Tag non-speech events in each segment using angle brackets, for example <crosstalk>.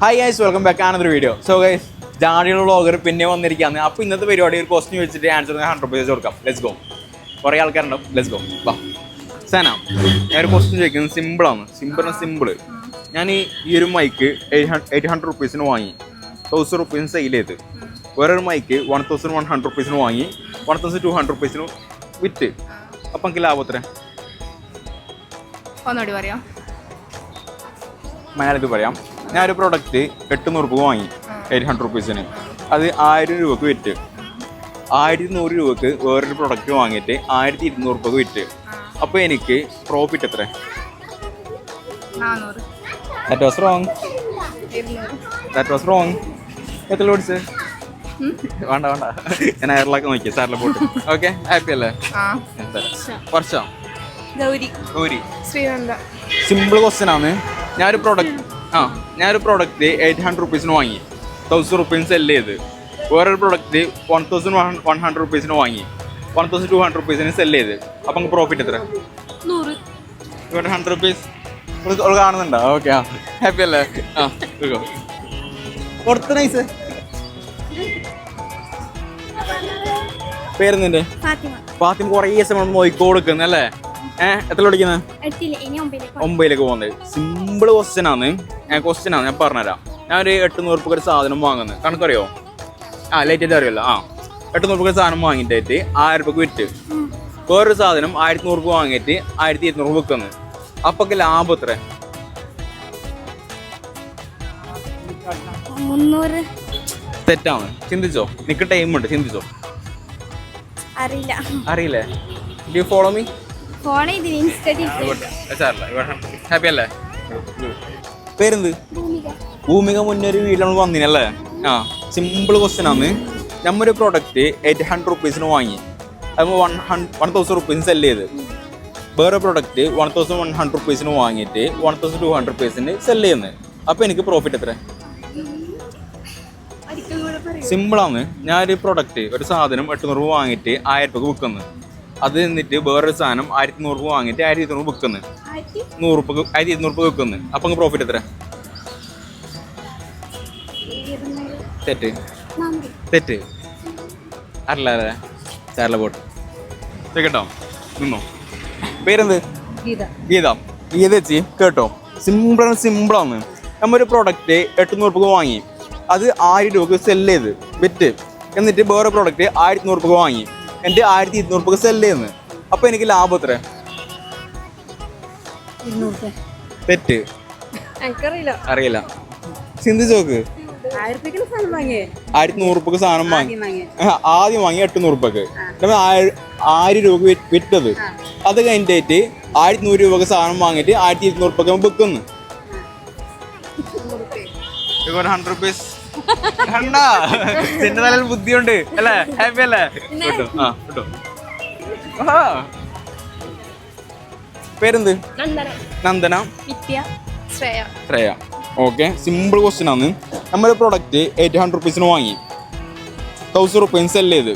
Hi guys welcome back ആനൊരു video so guys ജാടിയുള്ള vlogger പിന്നെ വന്നിരിക്കുകയാണ്. അപ്പോൾ ഇന്നത്തെ പരിപാടി ഒരു ക്വസ്റ്റ്യൻ വെച്ചിട്ട് ആൻസർ ഹൺഡ്രഡ് റുപ്പീസ് കൊടുക്കാം. ലെറ്റ്സ് ഗോ കുറേ ആൾക്കാരുണ്ടാവും. ലെറ്റ്സ് ഗോ വാ. സന ഞാൻ ഒരു ക്വസ്റ്റ്യൻ ചോദിക്കുന്നത് സിമ്പിളാണ് സിമ്പിൾ സിമ്പിൾ ഞാൻ ഈ ഈ ഒരു മൈക്ക് എയ്റ്റ് ഹൺഡ്രഡ് റുപ്പീസിന് വാങ്ങി. തൗസൻഡ് റുപ്പീസിന് സെയിൽ ചെയ്ത്. വേറൊരു mike one thousand one hundred റുപ്പീസിന് വാങ്ങി. വൺ തൗസൻഡ് ടു ഹൺഡ്രഡ് റുപ്പീസിന് വിറ്റ്. അപ്പം എനിക്ക് ലാഭം എത്ര ഒന്നുകൂടി പറയാം. മലയാളത്തിൽ പറയാം. ഞാനൊരു പ്രൊഡക്റ്റ് എട്ടുന്നൂറ് രൂപ വാങ്ങി എയ്റ്റ് ഹൺഡ്രഡ് റുപ്പീസിന് അത് ആയിരം രൂപക്ക് വിറ്റ്. ആയിരത്തി നൂറ് രൂപക്ക് വേറൊരു പ്രൊഡക്റ്റ് വാങ്ങിയിട്ട് ആയിരത്തി ഇരുന്നൂറ് രൂപക്ക് വിറ്റ് അപ്പോൾ എനിക്ക് പ്രോഫിറ്റ് എത്ര? That was wrong that was wrong എത്ര ഓടിച്ച് വേണ്ട വേണ്ട. ഞാൻ എയറിലൊക്കെ നോക്കി സാറിലെ പോട്ട് ഓക്കെ ഹാപ്പി അല്ലേ? ഞാൻ വർഷം? ഗൗരി. ഗൗരി. ശ്രീനന്ദ സിമ്പിൾ ക്വസ്റ്റ്യൻ ആണ്. ഞാനൊരു പ്രോഡക്റ്റ് ആ. ഞാനൊരു പ്രോഡക്റ്റ് എയ്റ്റ് ഹൺഡ്രഡ് റുപ്പീസിന് വാങ്ങി. തൗസൻഡ് റുപ്പീസ് സെൽ ചെയ്ത്. വേറൊരു product one thousand one one hundred റുപ്പീസിന് വാങ്ങി. വൺ തൗസൻഡ് ടു ഹൺഡ്രഡ് റുപ്പീസിന് സെൽ ചെയ്ത്. അപ്പം പ്രോഫിറ്റ് എത്ര ഇവിടെ ഹൺഡ്രഡ് റുപ്പീസ് കാണുന്നുണ്ടോ? ഓക്കെ ആ. ഹാപ്പി അല്ലേ? ആ കൊടുത്ത നൈസ് പേര് ഫാത്തിമ. ഫാത്തിമ കുറേ സമയം നോക്കി കൊടുക്കുന്നല്ലേ ഏഹ് എത്ര പഠിക്കുന്നത് ഒമ്പതിലേക്ക് പോകുന്നത്. സിമ്പിൾ ക്വസ്റ്റ്യൻ ആണ്. ക്വസ്റ്റ്യൻ ആണ് ഞാൻ പറഞ്ഞുതരാം. ഞാൻ ഒരു എട്ടുനൂറ് രൂപ ഒരു സാധനം വാങ്ങുന്നത് കണക്കറിയോ? ആ ലേറ്റ് അറിയല്ലോ. ആ എട്ടുനൂറ് രൂപ സാധനം വാങ്ങിയിട്ട് ആയിരം രൂപക്ക് വിറ്റ്. വേറൊരു സാധനം ആയിരത്തി നൂറ് രൂപ വാങ്ങിയിട്ട് ആയിരത്തി ഇരുന്നൂറ് രൂപ വിൽക്കുന്നു അപ്പൊക്കെ ലാഭം എത്ര തെറ്റാണ്. ചിന്തിച്ചോ? നിക്ക് ടൈം ഉണ്ട് ചിന്തിച്ചോ? അറിയില്ല. അറിയില്ലേ? Do follow me follow insta happy അല്ലേ? പേരെന്ത്? ഭൂമിക. മുന്നേ ഒരു വീട്ടിൽ നമ്മൾ വന്നിനല്ലേ? ആ സിമ്പിൾ ക്വസ്റ്റ്യൻ ആണ്. നമ്മൊരു പ്രോഡക്റ്റ് എയ്റ്റ് ഹൺഡ്രഡ് റുപ്പീസിന് വാങ്ങി. അത് വൺ ഹൺ വൺ തൗസൻഡ് റുപ്പീസിന് സെല്ല് ചെയ്ത്. വേറെ product one thousand one hundred റുപ്പീസിന് വാങ്ങിയിട്ട് വൺ തൗസൻഡ് ടു ഹൺഡ്രഡ് റുപ്പീസിന് സെല്ല് ചെയ്യുന്നത്. അപ്പോൾ എനിക്ക് പ്രോഫിറ്റ് എത്ര? സിമ്പിളാണ് ഞാനൊരു പ്രോഡക്റ്റ് ഒരു സാധനം എട്ടുന്നൂറ് രൂപ വാങ്ങിയിട്ട് ആയിരം രൂപ വിൽക്കുന്നു അത് നിന്നിട്ട് വേറൊരു സാധനം ആയിരത്തി നൂറ് രൂപ വാങ്ങിയിട്ട് ആയിരത്തി ഇരുന്നൂറ് വിൽക്കുന്നു. നൂറ് രൂപ ആയിരത്തി ഇരുന്നൂറ് രൂപ വിൽക്കുന്നു. അപ്പം പ്രോഫിറ്റ് എത്ര തെറ്റ്. തെറ്റ്. അല്ല അല്ല ചാരല പോട്ട് കേട്ടോ നിന്നോ? പേരെന്ത്? ഗീത. ഗീത. ഗീത ചേച്ചി കേട്ടോ? സിമ്പിളാണ് സിമ്പിളാണ് നമ്മൊരു പ്രോഡക്റ്റ് എട്ടുന്നൂറ് രൂപ വാങ്ങി. അത് ആയിരം രൂപക്ക് സെൽ ചെയ്ത് വിറ്റ്. എന്നിട്ട് വേറെ പ്രോഡക്റ്റ് ആയിരത്തി നൂറ് രൂപ വാങ്ങി. എന്റെ ആയിരത്തി ഇരുന്നൂറ് രൂപ സെൽ ചെയ്യുന്നത് അപ്പോൾ എനിക്ക് ലാഭം എത്ര തെറ്റ്. എനിക്കറിയില്ല. അറിയില്ല. ചിന്തിച്ചു നോക്ക്. ആയിരത്തി നൂറ് രൂപക്ക് സാധനം വാങ്ങി. ആ, ആദ്യം വാങ്ങി എട്ടുന്നൂറ് രൂപക്ക് നമ്മൾ ആയിരം രൂപ വിറ്റ് വിറ്റത്. അത് കഴിഞ്ഞിട്ട് ആയിരത്തി നൂറ് രൂപക്ക് സാധനം വാങ്ങിയിട്ട് ആയിരത്തി ഇരുന്നൂറ് രൂപക്ക് വിൽക്കുന്നു. ഹൺഡ്രഡ് റുപ്പീസ് കണ്ടാ നിന്റെ തലയിൽ ബുദ്ധിയുണ്ട്. അല്ലേ? ഹാപ്പി അല്ലേ? കിട്ടോ? ആ കിട്ടോ. ആ. പേരെന്ത്? Nandana. Shreya. Shreya. Okay. Simple question ആണ്. നമ്മൾ പ്രൊഡക്റ്റ് എയ്റ്റ് ഹൺഡ്രഡ് റുപ്പീസിന് വാങ്ങി. തൗസൻഡ് റുപ്പീസ് സെൽ ചെയ്ത്.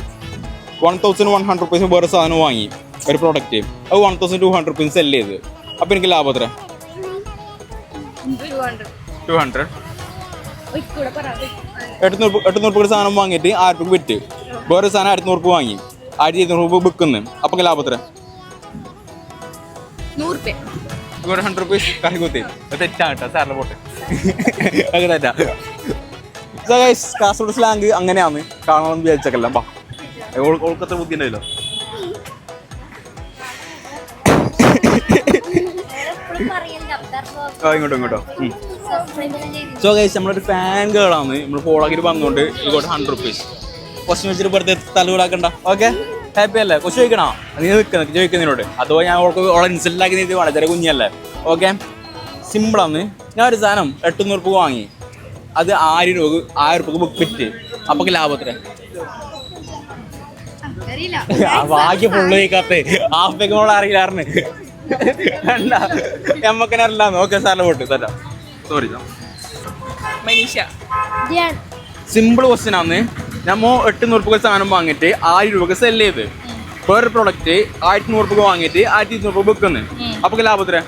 One thousand one hundred rupees വേറെ സാധനം വാങ്ങി. ഒരു പ്രൊഡക്റ്റ് അത് one thousand two hundred rupees sell ചെയ്ത്. അപ്പോൾ എനിക്ക് ലാഭം എത്ര ടു ഹൺഡ്രഡ് ടു ഹൺഡ്രഡ് എട്ടുനൂറ് എട്ടുനൂറ് രൂപ സാധനം വാങ്ങിയിട്ട് ആയിരം രൂപ വിറ്റ്. വേറെ സാധനം ആയിരത്തി നൂറ് രൂപ വാങ്ങി. ആയിരത്തി ഇരുന്നൂറ് രൂപ വിൽക്കുന്നു. അപ്പോൾ ലാഭത്തിന് ഇവിടെ ഹൺഡ്രഡ് റുപ്പീസ് കറി കുത്തി അത് തെറ്റാണ് കേട്ടോ സാറിന് പോട്ടെ. <laughs> അങ്ങനെ തെറ്റാ. കാസർഗോഡ് സ്ലാങ് അങ്ങനെയാണ്. കാണണമെന്ന് വിചാരിച്ചേക്കല്ല. ബാ. ഓൾക്കത്ര ബുദ്ധി ഉണ്ടായില്ലോ ഇങ്ങോട്ടോ ഇങ്ങോട്ടോ. സോ ഗൈസ് നമ്മളൊരു ഫാൻ ഗേളാണ് നമ്മൾ ഫോളോ ആക്കി വന്നുകൊണ്ട് ഇങ്ങോട്ട് ഹൺഡ്രഡ് റുപ്പീസ് കൊച്ചു വെച്ചിട്ട് വെറുതെ തലവിടാക്കണ്ട ഓക്കെ ഹാപ്പി അല്ലേ? കൊച്ചു ചോദിക്കണോ? നീ നിൽക്കുന്ന ചോദിക്കുന്നതിനോട് അഥവാ ഞാൻ ഓൾക്ക് ഓളെ ഇൻസൾട്ടാക്കി ആക്കി വേണം. ചെറിയ കുഞ്ഞല്ലേ? ഓക്കെ സിമ്പിളാണ് ഞാൻ ഒരു സാധനം എട്ടുന്നൂറ് രൂപ വാങ്ങി. അത് ആയിരം രൂപ ആയിരം ബുക്ക് വിറ്റ് അപ്പൊ ലാഭം എത്ര അറിയില്ല ആ ബാക്കി ഫുള്ള് കഴിക്കാത്ത ആഫ്രിക്ക മോളെ അറിയില്ലാറിന് കണ്ട <laughs> എമ്മക്കനെ അറിയില്ലാന്ന്. ഓക്കെ സാറിന് പോട്ട് തരാം സോറി മനീഷ. സിമ്പിൾ ക്വസ്റ്റ്യൻ ആണ്. നമ്മ എട്ടുനൂറ് രൂപ സാധനം വാങ്ങിയിട്ട് ആയിരം രൂപക്ക് സെൽ ചെയ്ത്. വേറെ പ്രൊഡക്റ്റ് ആയിരത്തി നൂറ് രൂപ വാങ്ങിയിട്ട് ആയിരത്തി ഇരുന്നൂറ് രൂപ വിൽക്കുന്നു അപ്പൊ ലാഭത്തിന്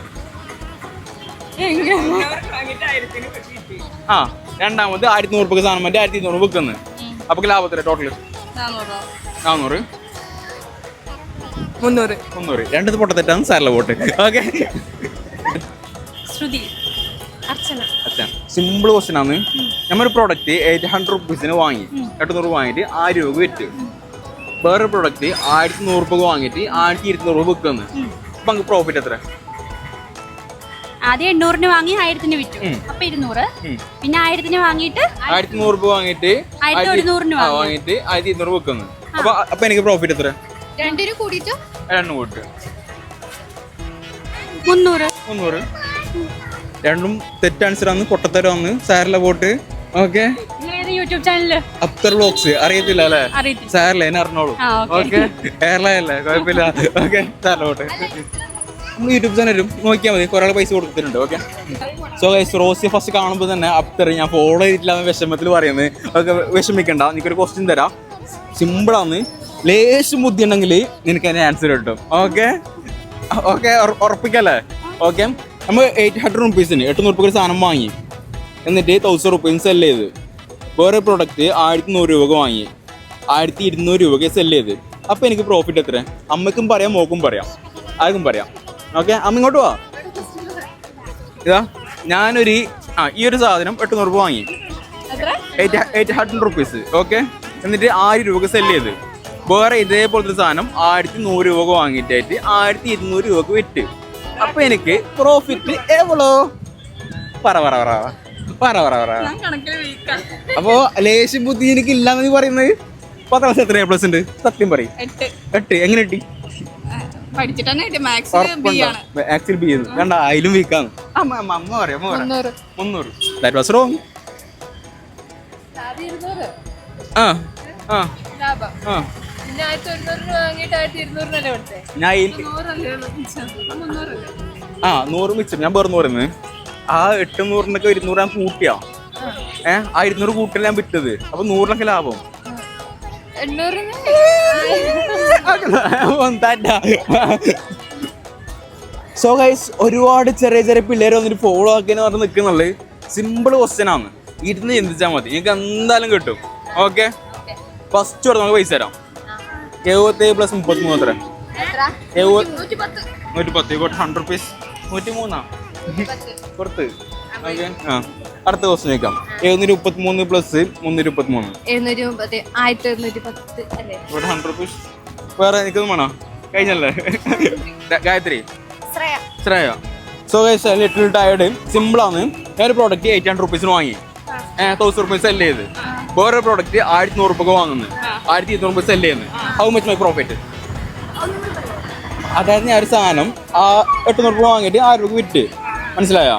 ആ രണ്ടാമത് ആയിരത്തി നൂറ് രൂപ സാധനം മറ്റേ ആയിരത്തി ഇരുന്നൂറ് വിൽക്കുന്നു അപ്പൊ ലാഭത്തിന് ടോട്ടൽ നാന്നൂറോ? മുന്നൂറ്. മുന്നൂറ്. രണ്ടത് പൊട്ടത്തെറ്റാണ് സാറിലെ vote. Okay Shruti. Simple question ആണ്. നമ്മൊരു പ്രോഡക്റ്റ് എയ്റ്റ് ഹൺഡ്രഡ് റുപ്പീസിന് വാങ്ങി. രൂപ വാങ്ങിയിട്ട് ആയിരം രൂപ വിറ്റ്. വേറൊരു പ്രോഡക്റ്റ് ആയിരത്തി നൂറ് രൂപ വാങ്ങിയിട്ട് ആയിരത്തി ഇരുന്നൂറ് രൂപ വിൽക്കുന്നു അപ്പൊ നമുക്ക് പ്രോഫിറ്റ് എത്ര? ആദ്യം എണ്ണൂറിന് വാങ്ങി ആയിരത്തിന് വിറ്റു. അപ്പൊ ഇരുന്നൂറ്. പിന്നെ ആയിരത്തിന് വാങ്ങിയിട്ട് ആയിരത്തി നൂറ് രൂപ വാങ്ങിയിട്ട് ആയിരത്തി ഒരുന്നൂറിന് ആ, വാങ്ങിയിട്ട് ആയിരത്തി ഇരുന്നൂറ് വിൽക്കുന്നു അപ്പൊ അപ്പൊ എനിക്ക് പ്രോഫിറ്റ് എത്ര? രണ്ടിനും കൂടിയിട്ട് രണ്ടും കൂട്ടി മുന്നൂറ്. മുന്നൂറ്. രണ്ടും തെറ്റ് ആൻസർ സാറിലെ വോട്ട്. ഓക്കെ സാറിലെ യൂട്യൂബ് ചാനലിൽ അപ്തർ ബ്ലോഗ്സ്. അറിയത്തില്ല. അല്ലേ സാറില്ല എന്നെ അറിഞ്ഞോളൂ. ഓക്കെ കേരള അല്ലേ കുഴപ്പമില്ല. ഓക്കെ സാറിന്റെ വോട്ട്. നമ്മൾ യൂട്യൂബ് ചാനലും നോക്കിയാൽ മതി. കുറേ പൈസ കൊടുത്തിട്ടുണ്ട്. Okay so guys Rosy first കാണുമ്പോൾ തന്നെ അപ്തർ ഞാൻ ഫോളോ ചെയ്തിട്ടില്ല എന്ന് വിഷമത്തിൽ പറയുന്നത്. ഓക്കെ വിഷമിക്കണ്ട. എനിക്കൊരു ക്വസ്റ്റ്യൻ തരാം. സിമ്പിളാണ് ലേശം ബുദ്ധി ഉണ്ടെങ്കിൽ നിനക്ക് അതിന് ആൻസർ കിട്ടും. ഓക്കെ ഓക്കെ ഉറപ്പിക്കല്ലേ? ഓക്കെ നമ്മൾ എയ്റ്റ് ഹൺഡ്രഡ് റുപ്പീസിന് എട്ടുനൂറ് രൂപ സാധനം വാങ്ങി. എന്നിട്ട് തൗസൻഡ് റുപ്പീസ് സെൽ ചെയ്ത്. വേറെ പ്രോഡക്റ്റ് ആയിരത്തി നൂറ് രൂപക്ക് വാങ്ങി. ആയിരത്തി ഇരുന്നൂറ് രൂപയ്ക്ക് സെൽ ചെയ്ത്. അപ്പോൾ എനിക്ക് പ്രോഫിറ്റ് എത്ര അമ്മയ്ക്കും പറയാം മോക്കും പറയാം. ആർക്കും പറയാം. ഓക്കെ അമ്മ ഇങ്ങോട്ട് വാ. ഇതാ ഞാനൊരു ആ ഈ ഒരു സാധനം എട്ടുനൂറ് രൂപ വാങ്ങി. Eight eight hundred rupees okay എന്നിട്ട് ആയിരം രൂപക്ക് സെൽ ചെയ്ത്. വേറെ ഇതേപോലത്തെ സാധനം ആയിരത്തി നൂറ് രൂപക്ക് വാങ്ങിയിട്ടായിട്ട് ആയിരത്തി ഇരുന്നൂറ് രൂപക്ക് വിറ്റ്. അപ്പൊ എനിക്ക് പ്രോഫിറ്റ് എവളോ പറ പറ പറ പറ പറ പറ. അപ്പോ ലേശം ബുദ്ധി എനിക്ക് ഇല്ലാന്ന് പറയുന്നത്? പത്താം ക്ലാസ് എത്ര എ പ്ലസ് ഉണ്ട്? സത്യം പറയും. എട്ട്. എങ്ങനെ കിട്ടി? ബി ആണ്. ആക്ച്വലി ബി കണ്ട അതിലും വീക്കാണ് അമ്മ പറയാം മുന്നൂറ്. ദാറ്റ് വാസ് റോങ് ആ. ആ. ആ. ആ, നൂറ് മിച്ചം. ഞാൻ വേറെ നൂറിന്ന്. ആ എട്ട് നൂറിനൊക്കെ ഇരുന്നൂറ് ഞാൻ കൂട്ടിയാ. ഏ ആ ഇരുന്നൂറ് കൂട്ടില്ല ഞാൻ വിറ്റത്. അപ്പൊ നൂറിനൊക്കെ ലാഭം. സോ ഗൈസ് ഒരുപാട് ചെറിയ ചെറിയ പിള്ളേർ വന്നിട്ട് ഫോളോ ആക്കിയെന്ന് പറഞ്ഞ് നിൽക്കുന്നുള്ളത് സിമ്പിൾ ക്വസ്റ്റ്യൻ ആണ്. ഇരുന്ന് ചിന്തിച്ചാൽ മതി. നിങ്ങൾക്ക് എന്തായാലും കിട്ടും. ഓക്കെ ഫസ്റ്റ് ഓർഡർ നമുക്ക് പൈസ തരാം. എഴുപത്തേഴ് പ്ലസ് മുപ്പത്തി മൂന്ന് എത്ര? നൂറ്റി പത്ത് നൂറ്റി പത്ത് ഇങ്ങോട്ട് ഹൺഡ്രഡ് റുപ്പീസ് നൂറ്റി മൂന്നാ പുറത്ത് ഓക്കെ ആ. അടുത്ത ക്വസ്റ്റ്യൻ ചോദിക്കാം. എഴുന്നൂറ്റി മുപ്പത്തി മൂന്ന് പ്ലസ് മുന്നൂറ്റി മുപ്പത്തി മൂന്ന് ഇവിടെ ഹൺഡ്രഡ് റുപ്പീസ് വേറെ എനിക്കൊന്നും വേണോ? കഴിഞ്ഞല്ലേ? Gayathri. Shreya. So guys little tired സിമ്പിളാണ് ഞാൻ ഒരു പ്രോഡക്റ്റ് എയ്റ്റ് ഹൺഡ്രഡ് റുപ്പീസിന് വാങ്ങി. തൗസൻഡ് റുപ്പീസ് സെൽ ചെയ്ത്. വേറെ പ്രോഡക്റ്റ് ആയിരത്തി നൂറ് രൂപ വാങ്ങുന്നത് ആയിരത്തി ഇരുന്നൂറ് രൂപ സെൽ ചെയ്യുന്നത് ഹൗ മച്ച് മൈ പ്രോഫിറ്റ് അതായത് ഞാൻ ഒരു സാധനം ആ എട്ടുനൂറ് രൂപ വാങ്ങിയിട്ട് ആയിരം രൂപ വിറ്റ്. മനസ്സിലായോ?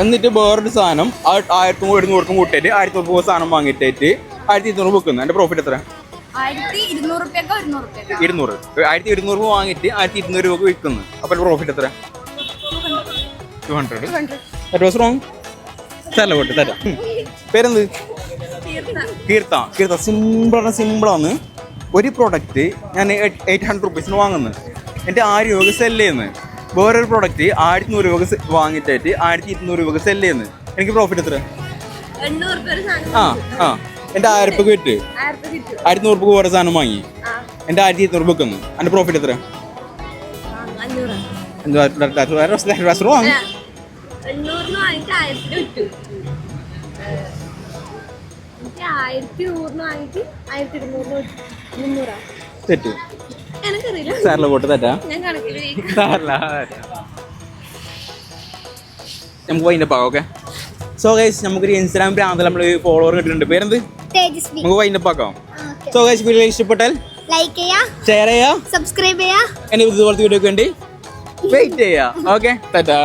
എന്നിട്ട് വേറൊരു സാധനം ആ ആയിരത്തും എഴുന്നൂറും കൂട്ടിയിട്ട് ആയിരത്തി നൂറ് രൂപ സാധനം വാങ്ങിയിട്ട് ആയിരത്തി ഇരുന്നൂറ് വെക്കുന്നു എന്റെ പ്രോഫിറ്റ് എത്ര? ഇരുന്നൂറ് ആയിരത്തി ഇരുന്നൂറ്. രൂപ വാങ്ങിയിട്ട് ആയിരത്തി ഇരുന്നൂറ് രൂപ വിൽക്കുന്നു. അപ്പോൾ പ്രോഫിറ്റ് എത്ര? ടു ഹൺഡ്രഡ് റോങ് തരല പോട്ട് തരാം. പേരെന്ത്? കീർത്ത കീർത്ത സിമ്പിളാണ് സിമ്പിളാണ് ഒരു പ്രോഡക്റ്റ് ഞാൻ എയ്റ്റ് ഹൺഡ്രഡ് റുപ്പീസിന് വാങ്ങുന്നത് എന്റെ ആയിരം രൂപ സെല്ല് ചെയ്യുന്നത് വേറൊരു പ്രോഡക്റ്റ് ആയിരത്തി നൂറ് രൂപ വാങ്ങിച്ചായിട്ട് ആയിരത്തി ഇരുന്നൂറ് രൂപ സെല്ല് ചെയ്യുന്നത് എനിക്ക് പ്രോഫിറ്റ് എത്ര ആ ആ എന്റെ ആയിരം രൂപ കിട്ടും ആയിരത്തി നൂറ് രൂപ വേറെ സാധനം വാങ്ങി എന്റെ ആയിരത്തി ഇരുന്നൂറ് വെക്കുന്നു എന്റെ പ്രോഫിറ്റ് എത്ര എന്താ റോങ് ആയിരത്തി നൂറിന് വാങ്ങിയിട്ട് ആയിരത്തി ഇരുന്നൂറിന് വിറ്റു മുന്നൂറാ. തെറ്റ്. എനിക്കറിയില്ല. സാറിലെ പോട്ട് തെറ്റാ? ഞാൻ കണക്കിൽ വീക്കാം സാറില്ല നമുക്ക് വൈൻഡപ്പ് ആകാം ഓക്കെ സോ ഗൈസ് നമുക്കൊരു ഇൻസ്റ്റാഗ്രാം ഭ്രാന്തിൽ നമ്മൾ ഫോളോവർ കിട്ടിയിട്ടുണ്ട്. പേരെന്ത്? തേജസ്വി. നമുക്ക് വൈൻഡപ്പ് ആക്കാം സോ ഗൈസ് വീഡിയോ ഇഷ്ടപ്പെട്ടാൽ ലൈക്ക് ചെയ്യാ. ഷെയർ ചെയ്യാ. സബ്സ്ക്രൈബ് ചെയ്യാ. എന്നെ ഇതുപോലത്തെ വീഡിയോ വേണ്ടി വെയിറ്റ് ചെയ്യാ. ഓക്കെ തെറ്റാ.